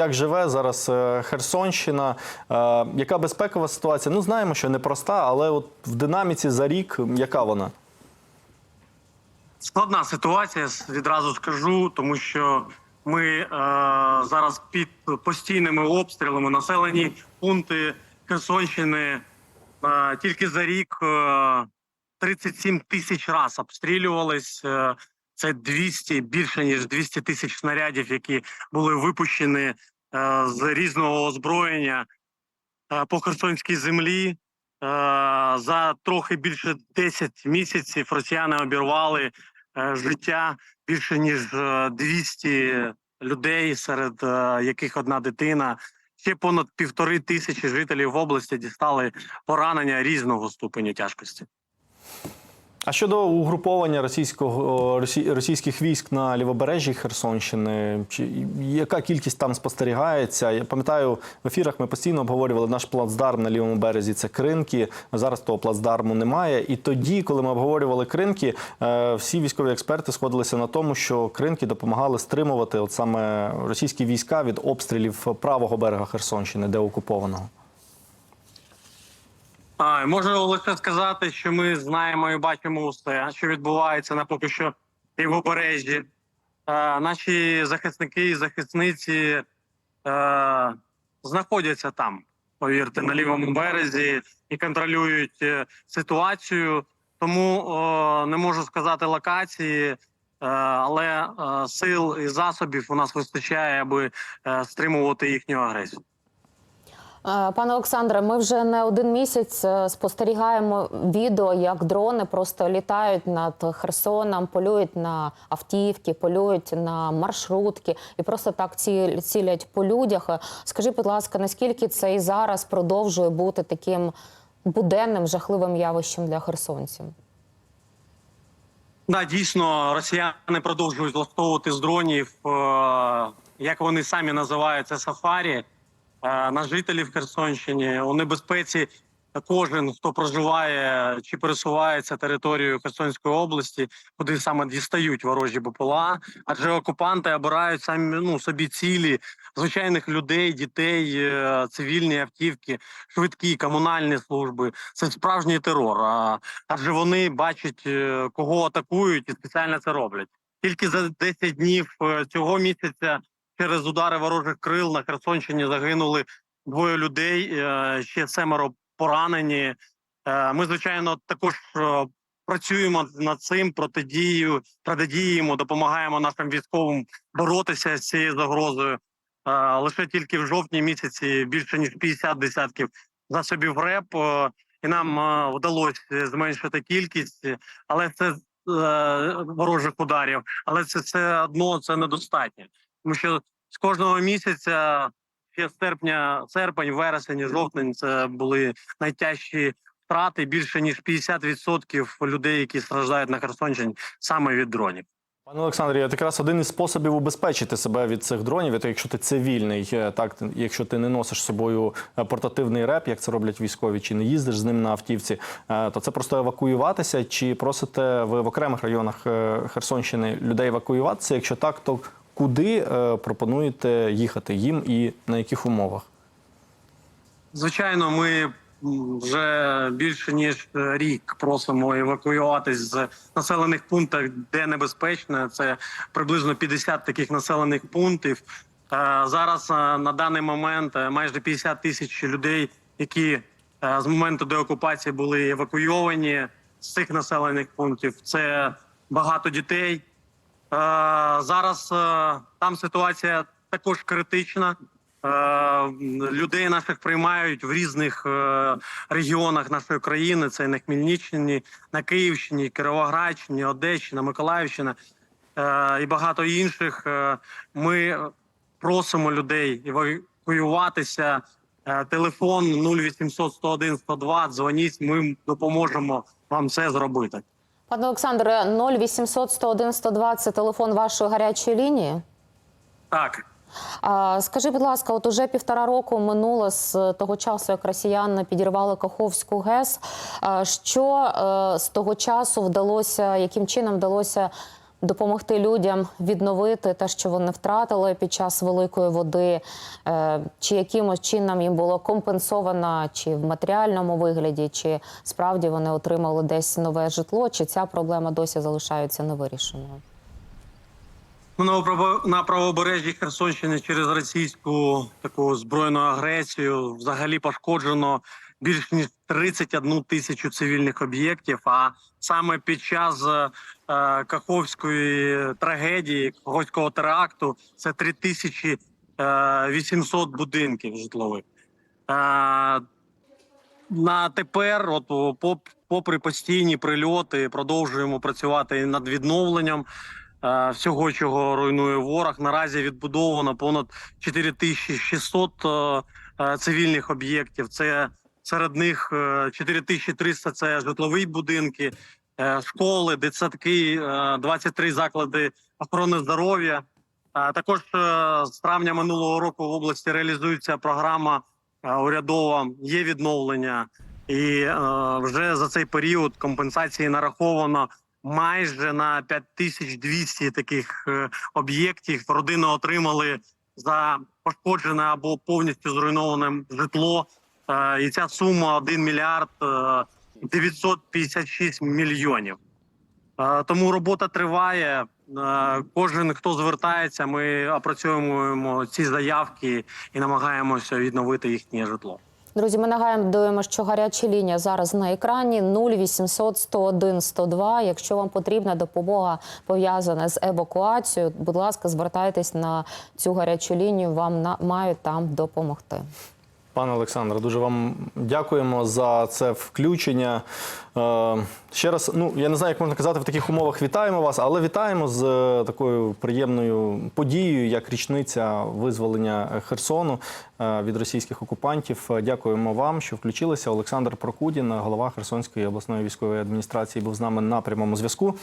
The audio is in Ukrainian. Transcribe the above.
Як живе зараз е, Херсонщина? Е, Яка безпекова ситуація? Ну знаємо, що непроста, але от в динаміці за рік яка вона? Складна ситуація, відразу скажу, тому що ми е, зараз під постійними обстрілами населені пункти Херсонщини е, тільки за рік е, 37 тисяч раз обстрілювались. Е, це 200, більше ніж 200 тисяч снарядів, які були випущені е, з різного озброєння е, по Херсонській землі. Е, За трохи більше 10 місяців росіяни обірвали е, життя більше ніж е, 200 людей, серед е, яких одна дитина. Ще понад півтори тисячі жителів області дістали поранення різного ступеню тяжкості. А щодо угруповання російського росі- російських військ на лівобережжі Херсонщини, чи яка кількість там спостерігається? Я пам'ятаю, в ефірах ми постійно обговорювали наш плацдарм на лівому березі. Це кринки. Зараз того плацдарму немає. І тоді, коли ми обговорювали кринки, е, всі військові експерти сходилися на тому, що кринки допомагали стримувати от саме російські війська від обстрілів правого берега Херсонщини, де окупованого. А, можу лише сказати, що ми знаємо і бачимо все, що відбувається на поки що лівобережжі. Е, наші захисники і захисниці е, знаходяться там, повірте, на лівому березі і контролюють е, ситуацію. Тому е, не можу сказати локації, е, але е, сил і засобів у нас вистачає, аби е, стримувати їхню агресію. Е, Пане Олександре, ми вже не один місяць е, спостерігаємо відео, як дрони просто літають над Херсоном, полюють на автівки, полюють на маршрутки і просто так ці- цілять по людях. Е, Скажіть, будь ласка, наскільки це і зараз продовжує бути таким буденним жахливим явищем для херсонців? Да, дійсно, росіяни продовжують влаштовувати з дронів, як вони самі називають це сафарі на жителів Херсонщини. У небезпеці кожен, хто проживає чи пересувається територією Херсонської області, куди саме дістають ворожі БПЛА, адже окупанти обирають самі ну собі цілі звичайних людей, дітей, е, цивільні автівки, швидкі комунальні служби. Це справжній терор. Адже вони бачать, е, кого атакують, і спеціально це роблять. Тільки за 10 днів е, цього місяця через удари ворожих крил на Херсонщині загинули двоє людей, е, ще семеро поранені. Е, Ми, звичайно, також е, працюємо над цим протидією, протидіємо, допомагаємо нашим військовим боротися з цією загрозою. Лише тільки в жовтні місяці більше ніж 50 десятків засобів РЕП, і нам вдалося зменшити кількість, але це ворожих ударів, але це все одно це недостатньо, тому що з кожного місяця ще з серпня, серпень, вересень, і жовтень це були найтяжчі втрати. Більше ніж 50% людей, які страждають на Херсонщині, саме від дронів. Пане Олександрі, от якраз один із способів убезпечити себе від цих дронів, це якщо ти цивільний, е, так якщо ти не носиш з собою е, портативний реп, як це роблять військові, чи не їздиш з ним на автівці, е, то це просто евакуюватися. Чи просите ви в окремих районах Херсонщини людей евакуюватися? Якщо так, то куди е, пропонуєте їхати їм і на яких умовах? Звичайно, ми вже більше ніж рік просимо евакуюватись з населених пунктів, де небезпечно. Це приблизно 50 таких населених пунктів. Е, Зараз е, на даний момент майже 50 тисяч людей, які з моменту деокупації були евакуйовані з цих населених пунктів. Це багато дітей. Е, Зараз е, там ситуація також критична. Е, Людей наших приймають в різних регіонах нашої країни. Це на Хмельниччині, на Київщині, Кіровоградщині, Одещина, Миколаївщина і багато інших. Ми просимо людей евакуюватися. Телефон 0800 101 102, Дзвоніть, ми допоможемо вам це зробити. Пане Олександре, 0800 101 120 – це телефон вашої гарячої лінії. Так. А, Скажи, будь ласка, от уже півтора року минуло з того часу, як росіяни підірвали Каховську ГЕС. Що е, з того часу вдалося, яким чином вдалося допомогти людям відновити те, що вони втратили під час великої води, е, чи якимось чином їм було компенсовано, чи в матеріальному вигляді, чи справді вони отримали десь нове житло, чи ця проблема досі залишається невирішеною? Ну, на право- на правобережжі Херсонщини через російську таку збройну агресію взагалі пошкоджено більш ніж 31 тисячу цивільних об'єктів. А саме під час е, е, Каховської трагедії, Каховського теракту, це 3800 будинків житлових. Е, на тепер, от попри постійні прильоти, продовжуємо працювати над відновленням е, всього, чого руйнує ворог. Наразі відбудовано понад 4600 е, е, цивільних об'єктів. Це серед них е, 4300 – це житлові будинки, е, школи, дитсадки, е, 23 заклади охорони здоров'я. Також е, з травня минулого року в області реалізується програма е, урядова є відновлення, і е, вже за цей період компенсації нараховано майже на 5200 таких е, об'єктів. Родини отримали за пошкоджене або повністю зруйноване житло. Е, і ця сума 1 мільярд е, 956 мільйонів. Е, Тому робота триває. Е, Кожен, хто звертається, ми опрацьовуємо ці заявки і намагаємося відновити їхнє житло. Друзі, ми нагадуємо, що гаряча лінія зараз на екрані 0800 101 102. Якщо вам потрібна допомога пов'язана з евакуацією, будь ласка, звертайтесь на цю гарячу лінію. Вам на мають там допомогти. Пане Олександре, дуже вам дякуємо за це включення. Е, ще раз, ну я не знаю, як можна казати в таких умовах. Вітаємо вас, але вітаємо з е, такою приємною подією, як річниця визволення Херсону е, від російських окупантів. Дякуємо вам, що включилися. Олександр Прокудін, голова Херсонської обласної військової адміністрації, був з нами на прямому зв'язку.